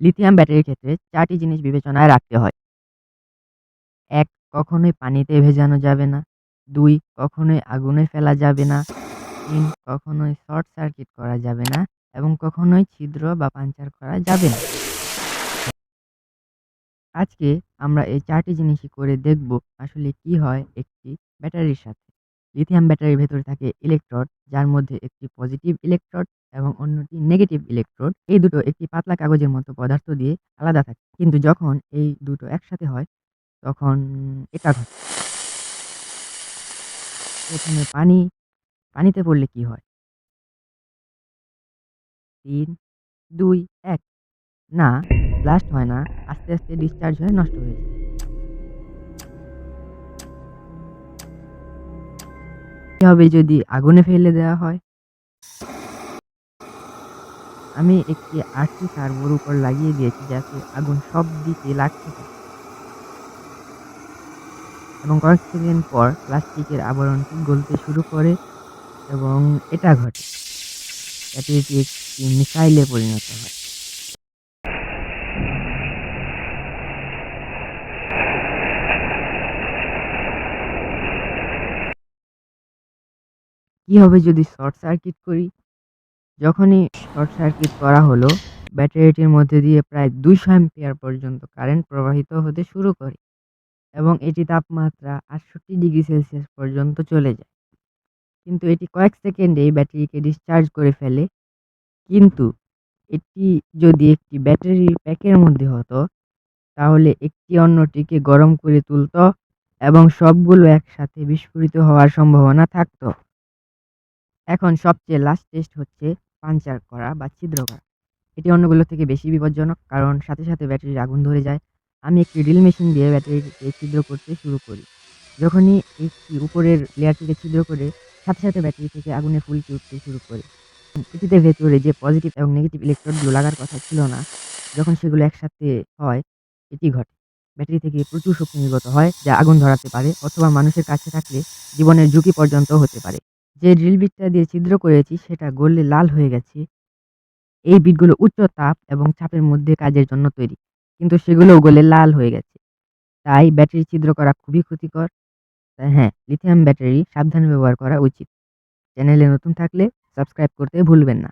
Lithium ব্যাটারির ক্ষেত্রে চারটি জিনিস বিবেচনায় রাখতে হয়। এক, কখনোই পানিতে ভেজানো যাবে না। দুই, কখনোই আগুনে ফেলা যাবে না। তিন, কখনোই শর্ট সার্কিট করা যাবে না এবং কখনোই ছিদ্র বা পাঞ্চার করা যাবে না। আজকে আমরা এই চারটি জিনিসই করে দেখব আসলে কি হয় একটি ব্যাটারির সাথে। লিথিয়াম ব্যাটারির ভেতরে থাকে ইলেকট্রোড যার মধ্যে একটি পজিটিভ ইলেকট্রোড এবং অন্যটি নেগেটিভ ইলেকট্রোড এই দুটো একটি পাতলা কাগজের মতো পদার্থ দিয়ে আলাদা থাকে। কিন্তু যখন এই দুটো একসাথে হয়, তখন এটা ঘটে। প্রথমে পানি, পানিতে পড়লে কি হয়? তিন, দুই, এক। না ব্লাস্ট হয় না, আস্তে আস্তে ডিসচার্জ হয়ে নষ্ট হয়ে যায়। কি হবে যদি আগুনে ফেলে দেওয়া হয়? আমি একটি আরসি সার্ভোর উপর লাগিয়ে দিয়েছি যাতে আগুন সব দিকে লাগতে এবং কয়েক সেকেন্ড পর প্লাস্টিকের আবরণটি গলতে শুরু করে এবং এটা ঘটে। ব্যাটারিটি একটি মিসাইলে পরিণত হয়। কি হবে যদি শর্ট সার্কিট করি? যখনই শর্ট সার্কিট করা হলো, ব্যাটারিটির মধ্যে দিয়ে প্রায় দুইশো অ্যাম্পিয়ার পর্যন্ত কারেন্ট প্রবাহিত হতে শুরু করে এবং এটি তাপমাত্রা আটষট্টি ডিগ্রি সেলসিয়াস পর্যন্ত চলে যায়। কিন্তু এটি কয়েক সেকেন্ডেই ব্যাটারিকে ডিসচার্জ করে ফেলে। কিন্তু এটি যদি একটি ব্যাটারির প্যাকের মধ্যে হতো, তাহলে একটি অন্যটিকে গরম করে তুলতো এবং সবগুলো একসাথে বিস্ফোরিত হওয়ার সম্ভাবনা থাকতো। এখন সবচেয়ে লাস্ট টেস্ট হচ্ছে পাঞ্চার করা বা ছিদ্র করা। এটি অন্যগুলো থেকে বেশি বিপজ্জনক কারণ সাথে সাথে ব্যাটারির আগুন ধরে যায়। আমি একটি ড্রিল মেশিন দিয়ে ব্যাটারিটিকে ছিদ্র করতে শুরু করি। যখনই একটি উপরের লেয়ারটিকে ছিদ্র করে, সাথে সাথে ব্যাটারি থেকে আগুনে ফুলকি উঠতে শুরু করে। এটিতে ভেতরে যে পজিটিভ এবং নেগেটিভ ইলেকট্রোডগুলো লাগার কথা ছিল না, যখন সেগুলো একসাথে হয়, এটি ঘটে। ব্যাটারি থেকে প্রচুর শক্তি নির্গত হয়, যা আগুন ধরাতে পারে অথবা মানুষের কাছে থাকলে জীবনের ঝুঁকি পর্যন্ত হতে পারে। যে ড্রিল বিটটা দিয়ে ছিদ্র করেছি, সেটা গললে লাল হয়ে গেছে। এই বিটগুলো উচ্চ তাপ এবং চাপের মধ্যে কাজের জন্য তৈরি, কিন্তু সেগুলোও গলে লাল হয়ে গেছে। তাই ব্যাটারি ছিদ্র করা খুবই ক্ষতিকর। তাই হ্যাঁ লিথিয়াম ব্যাটারি সাবধানে ব্যবহার করা উচিত। চ্যানেলে নতুন থাকলে সাবস্ক্রাইব করতে ভুলবেন না।